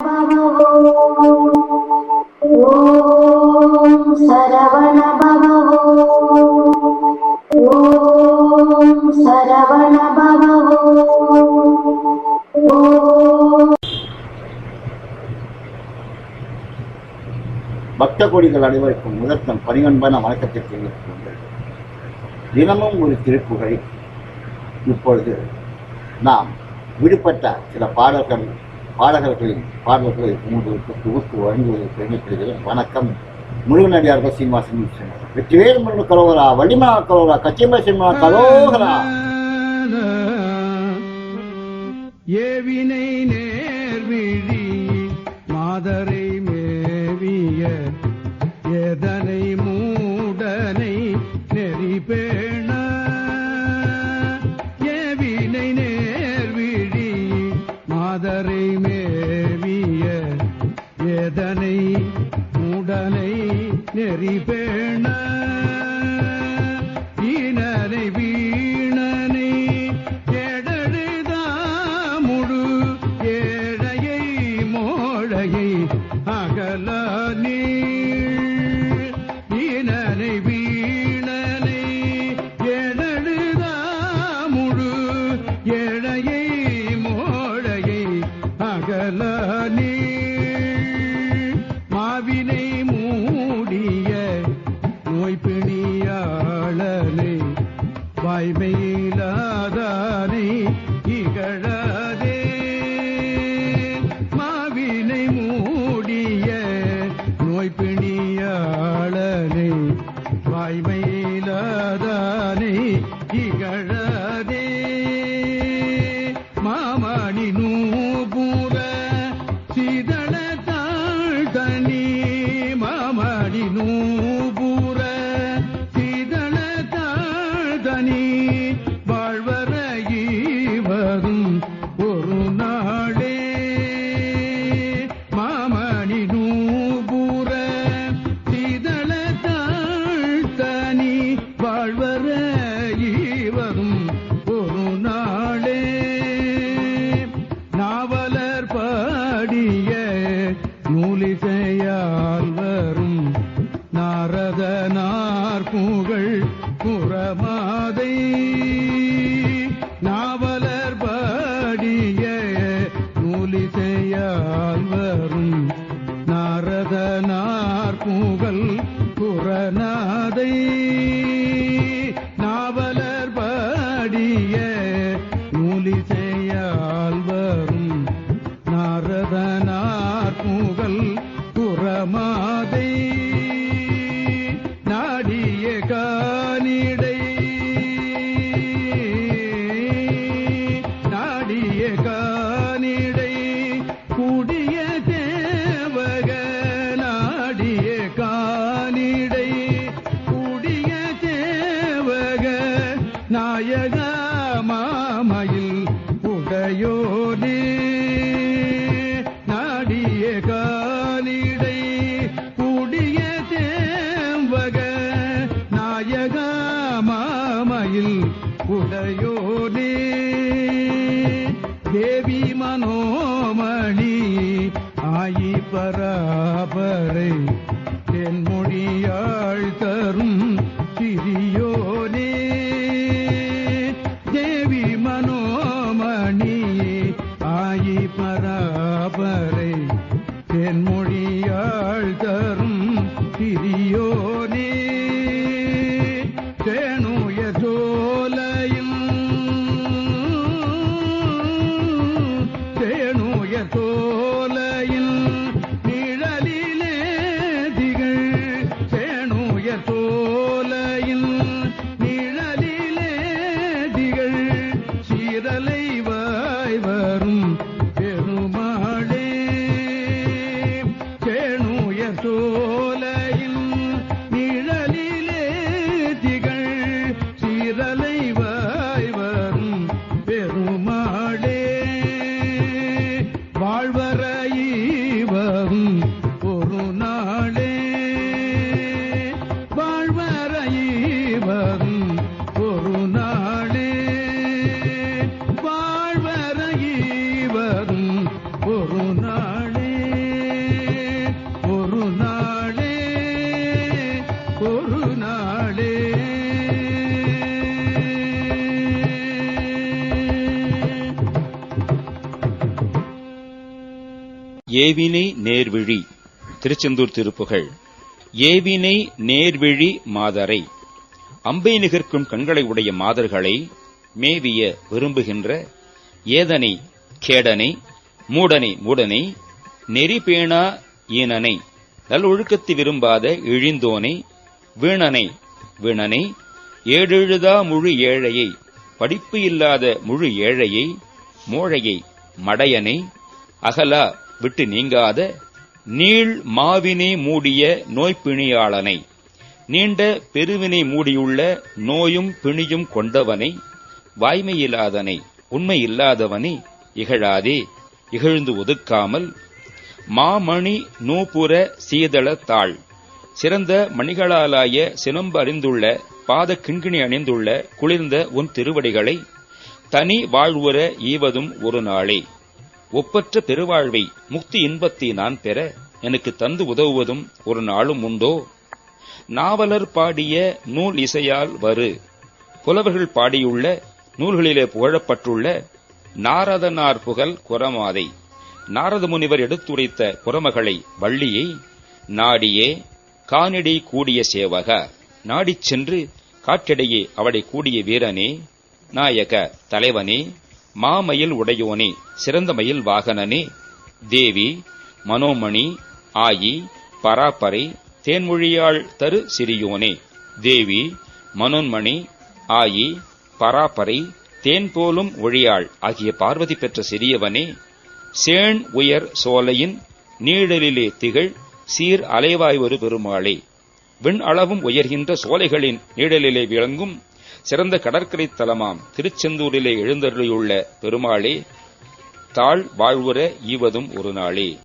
பக்த கோடிகள் அனைவருக்கும் முதற்கண் பணிவன்பான வணக்கத்தை தெரிவித்துக் தினமும் ஒரு திருப்புகழ் இப்பொழுது நாம் விடுபட்ட சில பாடல்கள் பாடகர்களின் பாடல்களை உங்களுக்கு தொகுத்து வழங்குவதில் பெருமைப்படுகிறேன் வணக்கம். முருகனடியார்கள் சீனிவாசன் வெற்றிவேல் முருகன் கலோகரா வள்ளிமா கலோகரா கச்சியம்ப சினிமா கலோகரா ஏவினை நேர்விழி மாதரை மேவிய வாய்மையிலாதானை பரதனார் புகழ் புறமாதை. நாவலர் பாடிய நூலிசையால் வரும் நாரதனார் புகழ் புறநாதை. நாவலர் பாடிய நூலிசையால் வரும் நாரதனார் புகழ் புறமாதை. பராபரை என் மொழியாள் தரும் சிறியோனே தேவி மனோமணி ஆயி பராபரை என் மொழி ஏவினை நேர்விழி. திருச்செந்தூர் திருப்புகழ். ஏவினை நேர்விழி மாதரை. அம்பை நிகர்க்கும் கண்களை உடைய மாதர்களை மேவிய விரும்புகின்ற ஏதனை கேடனை மூடனை மூடனை நெறிபேணா ஈனனை நல்லொழுக்கத்தை விரும்பாத இழிந்தோனை வீணனை வீணனை ஏழெழுதா முழு ஏழையை படிப்பு இல்லாத முழு ஏழையை மோழையை மடையனை அகலா விட்டு நீங்காத நீள் மாவினை மூடிய நோய்பிணியாளனை நீண்ட பெருவினை மூடியுள்ள நோயும் பிணியும் கொண்டவனை வாய்மையில்லாதனை உண்மையில்லாதவனை இகழாதே இகழ்ந்து ஒதுக்காமல் மாமணி நூபுர சீதள தாள் சிறந்த மணிகளாலாய சிலம்பு அறிந்துள்ள பாத கிண்கிணி அணிந்துள்ள குளிர்ந்த உன் திருவடிகளை தனி வாழ்வுற ஈவதும் ஒரு நாளே. ஒப்பற்ற பெருவாழ்வை முக்தி இன்பத்தை நான் பெற எனக்கு தந்து உதவுவதும் ஒரு நாளும் உண்டோ? நாவலர் பாடிய நூல் இசையால் வரு புலவர்கள் பாடியுள்ள நூல்களிலே புகழப்பட்டுள்ள நாரதனார் புகழ் குரமாதை. நாரத முனிவர் எடுத்துரைத்த குரமகளை வள்ளியை நாடியே காணிடை கூடிய சேவக நாடிச் சென்று காற்றிடையே அவளை கூடிய வீரனே நாயக தலைவனே மாமயில் உடையோனே சிறந்த மயில் வாகனனே தேவி மனோமணி ஆயி பராப்பரை தேன்மொழியாள் தரு சிறியோனே. தேவி மனோன்மணி ஆயி பராப்பரை தேன் போலும் ஒழியாள் ஆகிய பார்வதி பெற்ற சிறியவனே சேண் உயர் சோலையின் நீழலிலே திகழ் சீர் அலைவாய் ஒரு பெருமாளே. விண் அளவும் உயர்கின்ற சோலைகளின் நீழலிலே விளங்கும் சிறந்த கடற்கரை தலமாம். திருச்செந்தூரிலே எழுந்தருளியுள்ள பெருமாளே தாழ் வாழ்வுற ஈவதும் ஒரு நாளே.